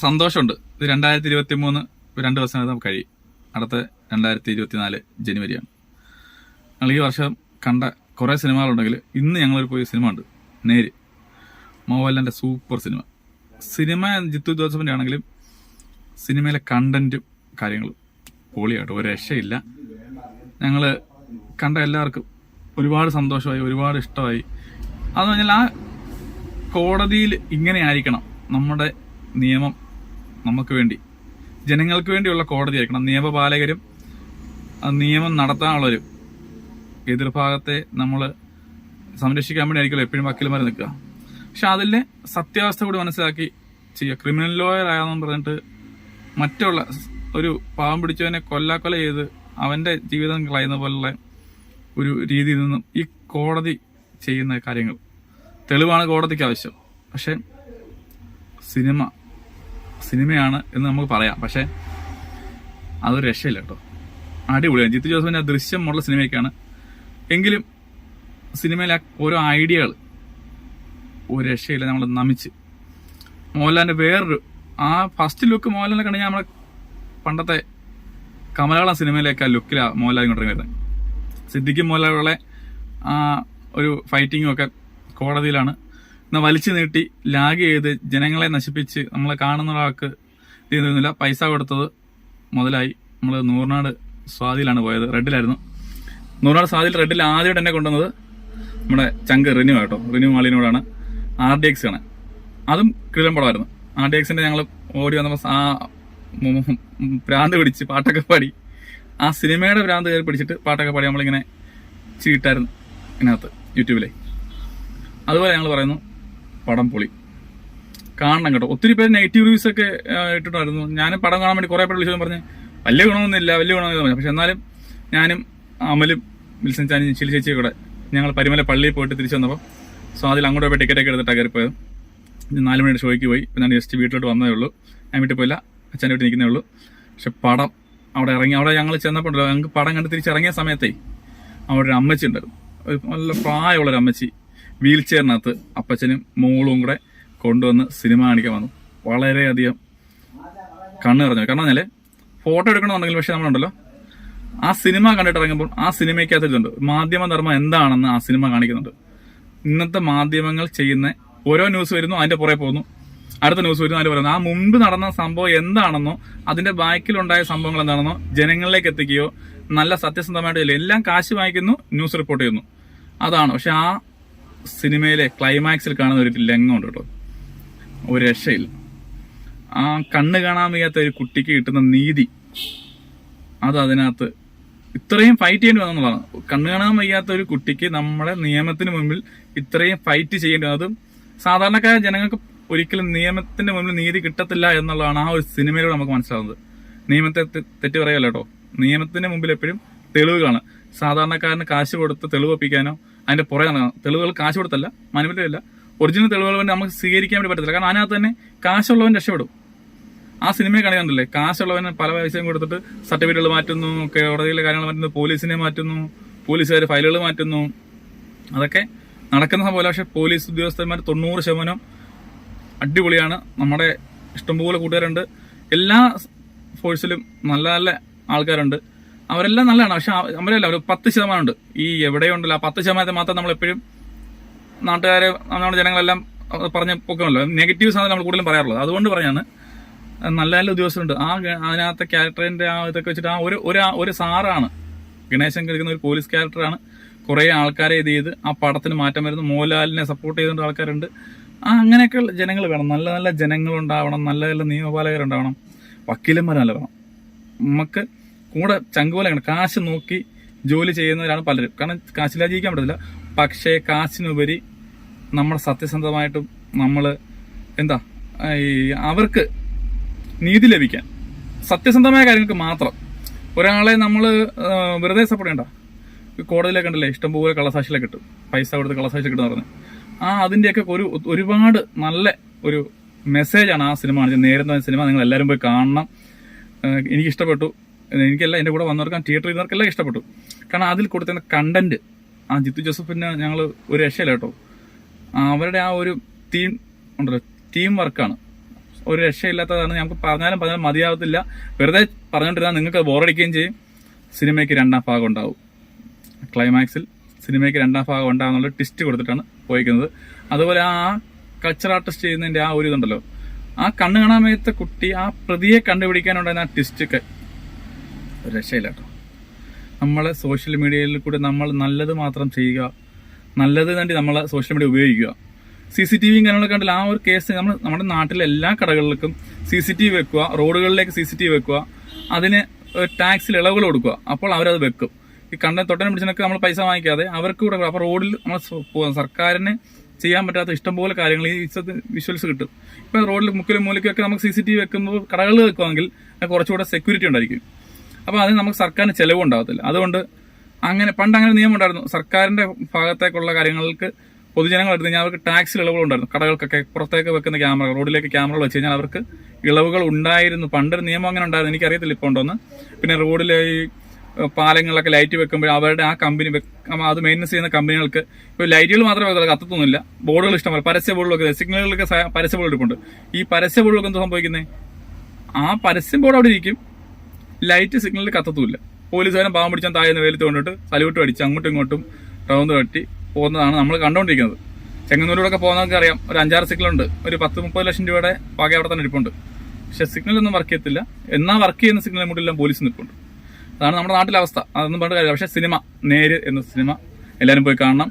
സന്തോഷമുണ്ട്. ഇത് രണ്ടായിരത്തി ഇരുപത്തി മൂന്ന് രണ്ട് നമുക്ക് കഴിയും. അടുത്ത രണ്ടായിരത്തി ഇരുപത്തിനാല് ജനുവരിയാണ്. ഞങ്ങൾ ഈ വർഷം കണ്ട കുറേ സിനിമകളുണ്ടെങ്കിൽ ഇന്ന് ഞങ്ങളൊരു പോയ സിനിമ ഉണ്ട് നേര്. മോഹൻലാലിന്റെ സൂപ്പർ സിനിമ. സിനിമ ജിത്തു ജോസഫിന്റെ ആണെങ്കിലും സിനിമയിലെ കണ്ടന്റും കാര്യങ്ങളും പൊളിയായിട്ട് ഒരു രക്ഷയില്ല. ഞങ്ങൾ കണ്ട എല്ലാവർക്കും ഒരുപാട് സന്തോഷമായി ഒരുപാട് ഇഷ്ടമായി. അതെന്ന് പറഞ്ഞാൽ ആ കോടതിയിൽ ഇങ്ങനെ ആയിരിക്കണം നമ്മുടെ നിയമം നമുക്ക് വേണ്ടി. ജനങ്ങൾക്ക് വേണ്ടിയുള്ള കോടതി ആയിരിക്കണം. നിയമപാലകരും നിയമം നടത്താനുള്ളവരും എതിർഭാഗത്തെ നമ്മൾ സംരക്ഷിക്കാൻ വേണ്ടി എപ്പോഴും വക്കീൽമാർ നിൽക്കുക. പക്ഷെ അതിലെ സത്യാവസ്ഥ കൂടി മനസ്സിലാക്കി ചെയ്യുക. ക്രിമിനൽ ലോയർ ആയെന്ന് പറഞ്ഞിട്ട് മറ്റുള്ള ഒരു പാവം പിടിച്ചവനെ കൊല്ലാക്കൊല ചെയ്ത് അവന്റെ ജീവിതം കളയുന്ന പോലുള്ള ഒരു രീതിയിൽ നിന്നും ഈ കോടതി ചെയ്യുന്ന കാര്യങ്ങൾ. തെളിവാണ് കോടതിക്ക് ആവശ്യം. പക്ഷെ സിനിമ സിനിമയാണ് എന്ന് നമുക്ക് പറയാം. പക്ഷെ അതൊരു രക്ഷയില്ല കേട്ടോ അടിപൊളിയാണ്. ജിത്തു ജോസഫിന്റെ ആ ദൃശ്യമുള്ള സിനിമയൊക്കെയാണ്. എങ്കിലും സിനിമയിലെ ഓരോ ഐഡിയകൾ ഒരു രക്ഷയില്ല. നമ്മൾ നമിച്ച്. മോഹൻലാലിന്റെ വേറൊരു ആ ഫസ്റ്റ് ലുക്ക് മോഹൻലാലിനെ കണ്ട് നമ്മളെ പണ്ടത്തെ കമലകള സിനിമയിലേക്ക് ആ ലുക്കിലാണ് മോഹൻലാൽ ഇങ്ങോട്ട് വരുന്നത്. സിദ്ദിഖും മോഹൻലാലുള്ള ആ ഒരു ഫൈറ്റിങ്ങും ഒക്കെ കോടതിയിലാണ്. എന്നാൽ വലിച്ചു നീട്ടി ലാഗ് ചെയ്ത് ജനങ്ങളെ നശിപ്പിച്ച് നമ്മളെ കാണുന്ന ഒരാൾക്ക് ഇതൊന്നുമില്ല പൈസ കൊടുത്തത് മുതലായി നമ്മൾ നൂറിനാട് സ്വാതിയിലാണ് പോയത്. റെഡിലായിരുന്നു. നൂറിനാട് സ്വാതിയിൽ റെഡിൽ ആദ്യമായിട്ട് എന്നെ കൊണ്ടുവന്നത് നമ്മുടെ ചങ്ക് റിനു കേട്ടോ റിനു മാളിനോടാണ്. ആർ ഡി എക്സ് ആണ്. അതും കിഴം പടമായിരുന്നു ആർ ഡി എക്സിന്റെ ഞങ്ങൾ ഓടി വന്നപ്പോൾ ആ ഭ്രാന്ത് പിടിച്ച് പാട്ടൊക്കെ പാടി. ആ സിനിമയുടെ ഭ്രാന്ത് കയറി പിടിച്ചിട്ട് പാട്ടൊക്കെ പാടി നമ്മളിങ്ങനെ ചീട്ടായിരുന്നു ഇതിനകത്ത് യൂട്യൂബിലെ. അതുപോലെ ഞങ്ങൾ പറയുന്നു പടം പൊളി. കാണണം കേട്ടോ. ഒത്തിരി പേര് നെഗറ്റീവ് റിവ്യൂസ് ഒക്കെ ഇട്ടിട്ടുണ്ടായിരുന്നു. ഞാൻ പടം കാണാൻ വേണ്ടി കുറേ പേര് വിളിച്ചു പറഞ്ഞ് വലിയ ഗുണമൊന്നുമില്ല വലിയ ഗുണമൊന്നും പറഞ്ഞു പക്ഷെ എന്നാലും ഞാനും അമലും വിൽസൺ ചാനി ചിലി ചേച്ചിയും കൂടെ ഞങ്ങൾ പരിമല പള്ളിയിൽ പോയിട്ട് തിരിച്ചു വന്നപ്പോൾ സോ അതിൽ അങ്ങോട്ട് പോയി ടിക്കറ്റ് ഒക്കെ എടുത്തിട്ടാണ് കയറിപ്പോയത്. നാല് മണിയുടെ ഷോയ്ക്ക് പോയി. ഞാൻ ജസ്റ്റ് വീട്ടിലോട്ട് വന്നതേ ഉള്ളൂ. ഞാൻ വീട്ടിൽ പോയില്ല. അച്ഛന്റെ വീട്ടിൽ നിൽക്കുന്നേ ഉള്ളൂ. പക്ഷെ പടം അവിടെ ഇറങ്ങി അവിടെ ഞങ്ങൾ ചെന്നപ്പോൾ ഞങ്ങൾക്ക് പടം കണ്ട് തിരിച്ചിറങ്ങിയ സമയത്തേ അവിടെ ഒരു അമ്മച്ചി ഉണ്ടായിരുന്നു ഒരു നല്ല പ്രായമുള്ളൊരു അമ്മച്ചി. വീൽ ചെയറിനകത്ത് അപ്പച്ചനും മോളും കൂടെ കൊണ്ടുവന്ന് സിനിമ കാണിക്കാൻ വന്നു. വളരെയധികം കണ്ണ് നിറഞ്ഞു. കാരണം പറഞ്ഞാൽ ഫോട്ടോ എടുക്കണമെന്നുണ്ടെങ്കിൽ പക്ഷെ നമ്മളുണ്ടല്ലോ. ആ സിനിമ കണ്ടിട്ട് ഇറങ്ങുമ്പോൾ ആ സിനിമയ്ക്കകത്ത് ഇതുണ്ട് മാധ്യമ ധർമ്മം എന്താണെന്ന് ആ സിനിമ കാണിക്കുന്നുണ്ട്. ഇന്നത്തെ മാധ്യമങ്ങൾ ചെയ്യുന്ന ഓരോ ന്യൂസ് വരുന്നു അതിന്റെ പുറകെ പോകുന്നു. അടുത്ത ന്യൂസ് വരുന്നു അതിന്റെ പറയുന്നു ആ മുമ്പ് നടന്ന സംഭവം എന്താണെന്നോ അതിന്റെ ബാക്കിലുണ്ടായ സംഭവങ്ങൾ എന്താണെന്നോ ജനങ്ങളിലേക്ക് എത്തിക്കുകയോ നല്ല സത്യസന്ധമായിട്ട് എല്ലാം കാശ് വാങ്ങിക്കുന്നു ന്യൂസ് റിപ്പോർട്ട് ചെയ്യുന്നു. അതാണ്. പക്ഷെ ആ സിനിമയിലെ ക്ലൈമാക്സിൽ കാണുന്ന ഒരു ലംഘമുണ്ട് കേട്ടോ. ഒരു രക്ഷയില്ല. ആ കണ്ണ് കാണാൻ വയ്യാത്ത ഒരു കുട്ടിക്ക് കിട്ടുന്ന നീതി അത് അതിനകത്ത് ഇത്രയും ഫൈറ്റ് ചെയ്യേണ്ടി വന്നതാണ് കണ്ണ് കാണാൻ വയ്യാത്ത ഒരു കുട്ടിക്ക് നമ്മുടെ നിയമത്തിന് മുമ്പിൽ ഇത്രയും ഫൈറ്റ് ചെയ്യേണ്ടി വന്നത് സാധാരണക്കാര ജനങ്ങൾക്ക് ഒരിക്കലും നിയമത്തിന്റെ മുമ്പിൽ നീതി കിട്ടത്തില്ല എന്നുള്ളതാണ് ആ ഒരു സിനിമയിലൂടെ നമുക്ക് മനസ്സിലാവുന്നത്. നിയമത്തെ തെറ്റി പറയല്ല കേട്ടോ. നിയമത്തിന്റെ മുമ്പിൽ എപ്പോഴും തെളിവ് കാണും സാധാരണക്കാരന് കാശ് കൊടുത്ത് തെളിവ് ഒപ്പിക്കാനോ അതിന്റെ പുറകെ നടക്കണം. തെളിവുകൾ കാശ് കൊടുത്തല്ല മാനിപ്പുലേറ്റ് ഒറിജിനൽ തെളിവുകൾ വേണ്ടി നമുക്ക് സ്വീകരിക്കാൻ വേണ്ടി പറ്റത്തില്ല. കാരണം അതിനകത്ത് തന്നെ കാശുള്ളവൻ രക്ഷപ്പെടും. ആ സിനിമയെ കാണിക്കണ്ടല്ലേ കാശുള്ളവന് പല പൈസയും കൊടുത്തിട്ട് സർട്ടിഫിക്കറ്റുകൾ മാറ്റുന്നു കോടതിയിലെ കാര്യങ്ങൾ മാറ്റുന്നു പോലീസിനെ മാറ്റുന്നു പോലീസുകാർ ഫയലുകൾ മാറ്റുന്നു. അതൊക്കെ നടക്കുന്ന സംഭവമല്ല. പക്ഷെ പോലീസ് ഉദ്യോഗസ്ഥന്മാർ തൊണ്ണൂറ് ശതമാനം അടിപൊളിയാണ്. നമ്മുടെ ഇഷ്ടംപോലെ കൂട്ടുകാരുണ്ട്. എല്ലാ ഫോഴ്സിലും നല്ല നല്ല ആൾക്കാരുണ്ട്. അവരെല്ലാം നല്ലതാണ്. പക്ഷെ അവരല്ല ഒരു പത്ത് ശതമാനം ഉണ്ട് ഈ എവിടെയുണ്ടല്ലോ ആ പത്ത് ശതമാനത്തെ മാത്രം നമ്മൾ എപ്പോഴും നാട്ടുകാരെ നമ്മുടെ ജനങ്ങളെല്ലാം പറഞ്ഞ പറഞ്ഞ് നെഗറ്റീവ് ആണ് നമ്മൾ കൂടുതലും പറയാറുള്ളത്. അതുകൊണ്ട് പറയാണ് നല്ല നല്ല ഉദ്യോഗസ്ഥരുണ്ട്. ആ അതിനകത്തെ ക്യാരക്ടറിന്റെ ആ ഇതൊക്കെ വെച്ചിട്ട് ആ ഒരു ഒരു ഒരു സാറാണ്. ഗണേശൻ കളിക്കുന്ന ഒരു പോലീസ് ക്യാരക്ടറാണ് കുറെ ആൾക്കാരെ ഇത് ചെയ്ത് ആ പടത്തിന് മാറ്റം വരുന്നു. മോഹൻലാലിനെ സപ്പോർട്ട് ചെയ്തുകൊണ്ട് ആൾക്കാരുണ്ട്. ആ അങ്ങനെയൊക്കെ ജനങ്ങൾ വേണം. നല്ല നല്ല ജനങ്ങളുണ്ടാവണം. നല്ല നല്ല നിയമപാലകരുണ്ടാവണം. വക്കീലന്മാർ നല്ല വേണം. നമുക്ക് കൂടെ ചങ്കുപോലെ വേണം കാശ് നോക്കി ജോലി ചെയ്യുന്നവരാണ് പലരും. കാരണം കാശില്ലാതെ ജീവിക്കാൻ പറ്റത്തില്ല. പക്ഷേ കാശിനുപരി നമ്മൾ സത്യസന്ധമായിട്ടും നമ്മൾ എന്താ ഈ അവർക്ക് നീതി ലഭിക്കാൻ സത്യസന്ധമായ കാര്യങ്ങൾക്ക് മാത്രം. ഒരാളെ നമ്മൾ വെറുതെ സപ്പോർട്ട് ചെയ്യണ്ട. കോടതിയിലൊക്കെ ഉണ്ടല്ലേ ഇഷ്ടംപോലെ കള്ളസാക്ഷികളെ കിട്ടും. പൈസ കൊടുത്ത് കള്ളസാക്ഷി കിട്ടുന്ന പറഞ്ഞു. ആ അതിന്റെയൊക്കെ ഒരു ഒരുപാട് നല്ല ഒരു മെസ്സേജാണ് ആ സിനിമ നേരത്തെ സിനിമ നിങ്ങൾ എല്ലാവരും പോയി കാണണം. എനിക്കിഷ്ടപ്പെട്ടു. എനിക്കല്ല എന്റെ കൂടെ വന്നവർക്കും തിയേറ്ററിൽ ഇരുന്നവർക്കെല്ലാം ഇഷ്ടപ്പെട്ടു. കാരണം അതിൽ കൊടുത്തിരുന്ന കണ്ടന്റ് ആ ജിത്തു ജോസഫിന് ഞങ്ങൾ ഒരു രക്ഷയില്ല കേട്ടോ. അവരുടെ ആ ഒരു തീം ഉണ്ടല്ലോ ടീം വർക്കാണ് ഒരു രക്ഷയില്ലാത്തതാണ് നമുക്ക് പറഞ്ഞാലും പറഞ്ഞാലും മതിയാവത്തില്ല. വെറുതെ പറഞ്ഞുകൊണ്ടിരുന്നാൽ നിങ്ങൾക്ക് ബോറടിക്കുകയും ചെയ്യും. സിനിമയ്ക്ക് രണ്ടാം ഭാഗം ഉണ്ടാവും. ക്ലൈമാക്സിൽ സിനിമയ്ക്ക് രണ്ടാം ഭാഗം ഉണ്ടാകുന്നുള്ള ടിസ്റ്റ് കൊടുത്തിട്ടാണ് പോയിക്കുന്നത്. അതുപോലെ ആ കൾച്ചർ ആർട്ടിസ്റ്റ് ചെയ്യുന്നതിന്റെ ആ ഒരു ഇതുണ്ടല്ലോ. ആ കണ്ണ് കാണാമേത്ത കുട്ടി ആ പ്രതിയെ കണ്ടുപിടിക്കാനുണ്ടായിരുന്ന ആ ടിസ്റ്റൊക്കെ രക്ഷയില്ല കേട്ടോ നമ്മൾ സോഷ്യൽ മീഡിയയിൽ കൂടെ നമ്മൾ നല്ലത് മാത്രം ചെയ്യുക നല്ലത് വേണ്ടി നമ്മൾ സോഷ്യൽ മീഡിയ ഉപയോഗിക്കുക. സി സി ടി വിയും കാര്യങ്ങളൊക്കെ ഉണ്ടല്ലോ ആ ഒരു കേസ് നമ്മൾ നമ്മുടെ നാട്ടിലെ എല്ലാ കടകളിലേക്കും സി സി ടി വി വെക്കുക റോഡുകളിലേക്ക് സി സി ടി വി വെക്കുക അതിന് ടാക്സിൽ ഇളവുകൾ കൊടുക്കുക. അപ്പോൾ അവരത് വെക്കും. ഈ കണ്ട തൊട്ടനെ പിടിച്ചതിനൊക്കെ നമ്മൾ പൈസ വാങ്ങിക്കാതെ അവർക്ക് കൂടെ അപ്പോൾ റോഡിൽ നമ്മൾ സർക്കാരിന് ചെയ്യാൻ പറ്റാത്ത ഇഷ്ടംപോലെ കാര്യങ്ങൾ ഈ വിഷ്വൽസ് കിട്ടും. ഇപ്പം റോഡിൽ മുക്കിലും മൂലയ്ക്കൊക്കെ നമുക്ക് സി സി ടി വി വെക്കുമ്പോൾ കടകളിൽ വെക്കുമെങ്കിൽ കുറച്ചുകൂടെ സെക്യൂരിറ്റി ഉണ്ടായിരിക്കും. അപ്പോൾ അതിന് നമുക്ക് സർക്കാരിന് ചിലവുണ്ടാകത്തില്ല അതുകൊണ്ട് അങ്ങനെ പണ്ട് അങ്ങനെ നിയമം ഉണ്ടായിരുന്നു. സർക്കാരിന്റെ ഭാഗത്തേക്കുള്ള കാര്യങ്ങൾക്ക് പൊതുജനങ്ങൾ എടുത്തു കഴിഞ്ഞാൽ അവർക്ക് ടാക്സിൽ ഇളവുകൾ ഉണ്ടായിരുന്നു. കടകൾക്കൊക്കെ പുറത്തേക്ക് വെക്കുന്ന ക്യാമറകൾ റോഡിലേക്ക് ക്യാമറകൾ വെച്ച് കഴിഞ്ഞാൽ അവർക്ക് ഇളവുകൾ ഉണ്ടായിരുന്നു. പണ്ടൊരു നിയമം അങ്ങനെ ഉണ്ടായിരുന്നു. എനിക്കറിയത്തില്ല ഇപ്പോൾ ഉണ്ടോന്ന്. പിന്നെ റോഡിലെ ഈ പാലങ്ങളിലൊക്കെ ലൈറ്റ് വെക്കുമ്പോൾ അവരുടെ ആ കമ്പനി അത് മെയിന്റനൻസ് ചെയ്യുന്ന കമ്പനികൾക്ക് ഇപ്പോൾ ലൈറ്റുകൾ മാത്രമേ വെക്കത്തുള്ളൂ, കത്തത്തൊന്നുമില്ല. ബോർഡുകൾ ഇഷ്ടംപോലെ. പരസ്യ ബോർഡുകളൊക്കെ സിഗ്നലുകളൊക്കെ പരസ്യ ബോർഡ് ഇരിപ്പുണ്ട്. ഈ പരസ്യ ബോർഡുകളൊക്കെ എന്താ സംഭവിക്കുന്നത് ആ പരസ്യം ബോർഡ് അവിടെ ഇരിക്കും. ലൈറ്റ് സിഗ്നലിൽ കത്തത്തുമില്ല പോലീസുകാരൻ പാവം പിടിച്ചാൽ താഴെ വെയിലത്ത് കൊണ്ടിട്ട് സല്യൂട്ട് അടിച്ച് അങ്ങോട്ടും ഇങ്ങോട്ടും റൗണ്ട് കട്ടി പോകുന്നതാണ് നമ്മൾ കണ്ടുകൊണ്ടിരിക്കുന്നത് ചെങ്ങന്നൂരിലൂടെ പോകുന്നവർക്ക് അറിയാം ഒരു അഞ്ചാറ് സിഗ്നലുണ്ട് ഒരു പത്ത് മുപ്പത് ലക്ഷം രൂപയുടെ പാക അവിടെ തന്നെ ഇരിപ്പുണ്ട്. പക്ഷെ സിഗ്നലൊന്നും വർക്ക് ചെയ്യത്തില്ല. എന്നാ വർക്ക് ചെയ്യുന്ന സിഗ്നൽ മുകളിലെല്ലാം പോലീസ് നിൽപ്പുണ്ട്. അതാണ് നമ്മുടെ നാട്ടിലെ അവസ്ഥ. അതൊന്നും പറഞ്ഞ കാര്യം പക്ഷേ സിനിമ നേര് എന്ന സിനിമ എല്ലാവരും പോയി കാണണം.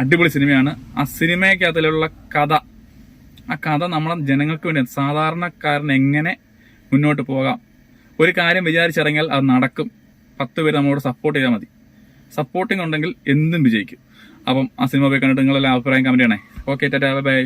അടിപൊളി സിനിമയാണ്. ആ സിനിമയ്ക്കകത്തിലുള്ള കഥ ആ കഥ നമ്മളെ ജനങ്ങൾക്ക് വേണ്ടി സാധാരണക്കാരന് എങ്ങനെ മുന്നോട്ട് പോകാം? ഒരു കാര്യം വിചാരിച്ചിറങ്ങിയാൽ അത് നടക്കും. പത്ത് പേര് നമ്മളോട് സപ്പോർട്ട് ചെയ്താൽ മതി. സപ്പോർട്ടിംഗ് ഉണ്ടെങ്കിൽ എന്തും വിജയിക്കും. അപ്പം ആ സിനിമ പോയി കണ്ടിട്ട് നിങ്ങളെല്ലാം അഭിപ്രായം കമന്റ് ചെയ്യണേ. Okay tata bye